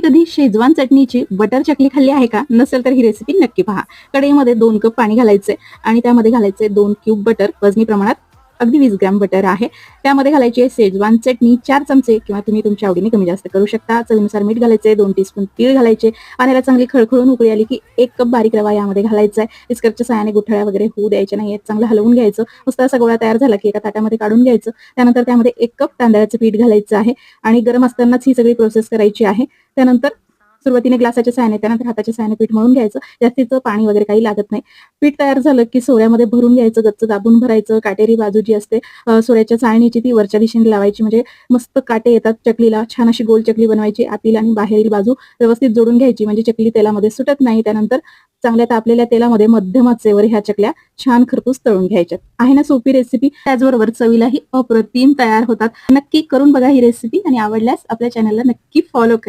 तुम्ही कधी Schezwan चटणीची butter चकली खाल्ली आहे का? नसेल तर ही रेसिपी नक्की पहा. कढईमध्ये दोन कप पाणी घालायचे आणि त्यामध्ये घालायचे दोन क्यूब बटर वजनी प्रमाणात अगदी वीस ग्रॅम बटर आहे. त्यामध्ये घालायची आहे शेजवान चटणी चार चमचे किंवा तुम्ही तुमच्या आवडीने कमी जास्त करू शकता. चवीनुसार मीठ घालायचे दोन टीस्पून तीळ घालायचे. आणि याला चांगली खळखळून उकळी आली की एक कप बारीक रवा यामध्ये घालायचा आहे. इस्करच्या सायाने गुठळ्या वगैरे होऊ द्यायचे नाही चांगलं हलवून घ्यायचं. नुसता असा गोळा तयार झाला की एका ताटामध्ये काढून घ्यायचं. त्यानंतर त्यामध्ये एक कप तांदळाचं पीठ घालायचं आहे. आणि गरम असतानाच ही सगळी प्रोसेस करायची आहे. त्यानंतर सुरुवातीने ग्लासाच्या साहाय्याने त्यानंतर हाताच्या सायने पीठ मळून घ्यायचं. जास्तीचं पाणी वगैरे काही लागत नाही. पीठ तयार झालं की सोऱ्यामध्ये भरून घ्यायचं गच्च दाबून भरायचं काटेरी बाजू जी असते सोऱ्याच्या चाळणीची ती वरच्या दिशेने लावायची. म्हणजे मस्त काटे येतात चकलीला छान अशी गोल चकली बनवायची आतील आणि बाहेरील बाजू व्यवस्थित जोडून घ्यायची. म्हणजे चकली तेलामध्ये सुटत नाही. त्यानंतर चांगल्या तापलेल्या तेलामध्ये मध्यम आचेवर ह्या चकल्या छान खरपूस तळून घ्यायच्यात आहे ना सोपी रेसिपी त्याचबरोबर चवीलाही अप्रतिम तयार होतात. नक्की करून बघा ही रेसिपी आणि आवडल्यास आपल्या चॅनलला नक्की फॉलो करा.